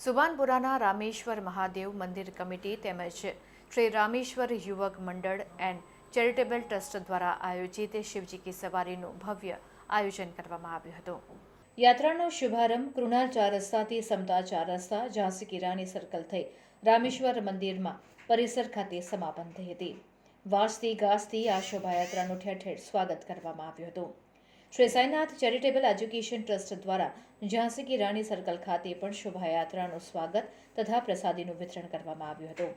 સુભાનપુરાના રામેશ્વર મહાદેવ મંદિર કમિટી તેમજ શ્રી રામેશ્વર યુવક મંડળ એન્ડ ચેરિટેબલ ટ્રસ્ટ દ્વારા આયોજિત શિવજી કી સવારીનું ભવ્ય આયોજન કરવામાં આવ્યું હતું. યાત્રાનો શુભારંભ કૃણાલ ચાર રસ્તાથી સમતા ચાર રસ્તા, ઝાંસી કી રાણી સર્કલ થઈ રામેશ્વર મંદિરમાં પરિસર ખાતે સમાપન થઈ હતી. વાંસથી ગાસથી આ શોભાયાત્રાનું ઠેર ઠેર સ્વાગત કરવામાં આવ્યું હતું. Shri Sainath charitable education trust દ્વારા ઝાંસી કી રાણી સર્કલ ખાતે પણ શોભાયાત્રાનું સ્વાગત તથા પ્રસાદીનું વિતરણ કરવામાં આવ્યું હતું.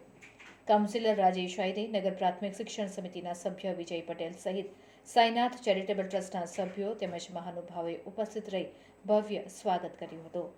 કાઉન્સિલર રાજેશ આયરે, નગર પ્રાથમિક શિક્ષણ સમિતિના સભ્ય વિજય પટેલ સહિત સાઈનાથ ચેરિટેબલ ટ્રસ્ટના સભ્યો તેમજ મહાનુભાવોએ ઉપસ્થિત રહી ભવ્ય સ્વાગત કર્યું હતું.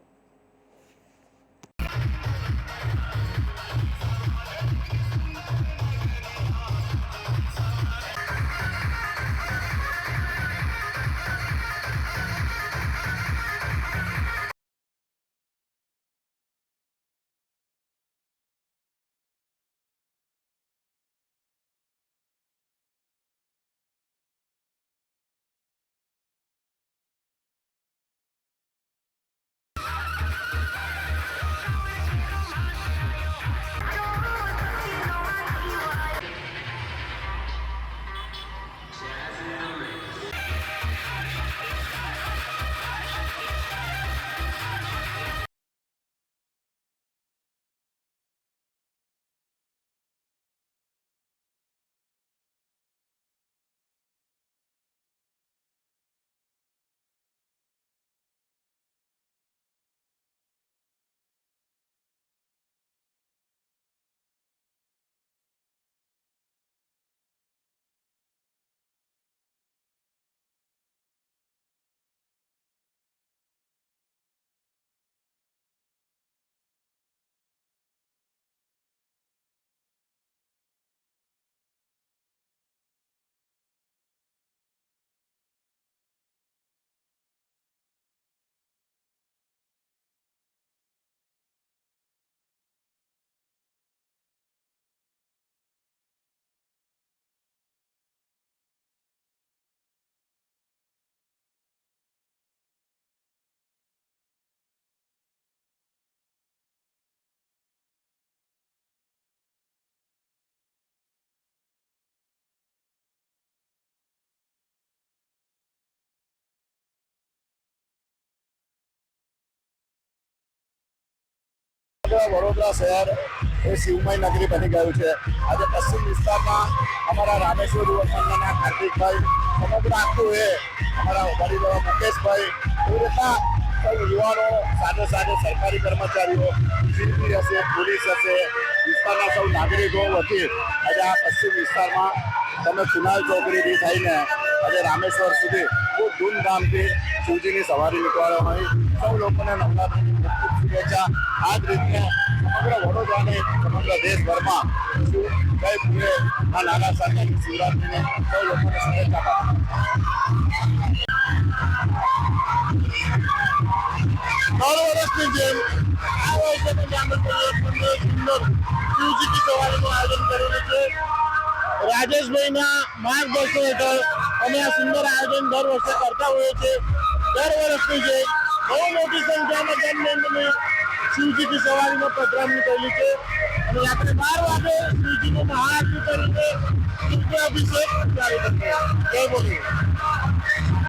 વડોદરા શહેર એ શિવમય નગરી બની ગયું છે. આજે પશ્ચિમ વિસ્તારમાં અમારા રામેશ્વર યુવક મંડળના કાર્તિકભાઈ સમગ્ર આખું એ અમારા વડીલો મુકેશભાઈ, એવી રીતના સૌ યુવાનો સાથે સાથે સરકારી કર્મચારીઓ જીપી હશે, પોલીસ હશે, વિસ્તારના સૌ નાગરિકો વતી આજે આ પશ્ચિમ વિસ્તારમાં તમે કુનાલ ચોકડીથી થઈને આજે રામેશ્વર સુધી ખૂબ ધૂમધામથી શિવજીની સવારી નીકળવામાં આવી સૌ લોકોને નવરાત્રિની શુભેચ્છા આ દેશભરમાં નાના સાહેબની શિવરાત્રિને સૌ લોકોને શુભેચ્છા દર વર્ષની જેમ સુંદર શિવજીની સવારીનું આયોજન કરેલું છે રાજેશભાઈના માર્ગદર્શન હેઠળ અમે આ સુંદર આયોજન દર વર્ષે કરતા હોઈએ છીએ. દર વર્ષની જે બહુ મોટી સંખ્યામાં જન્મેન્દ્રને શિવજીની સવારીનો પ્રોગ્રામ નીકળેલી છે. અને રાત્રે બાર વાગે શિવજીનો મહાઆરતી કરીને અભિષેક ચાલુ થશે જય બોલી.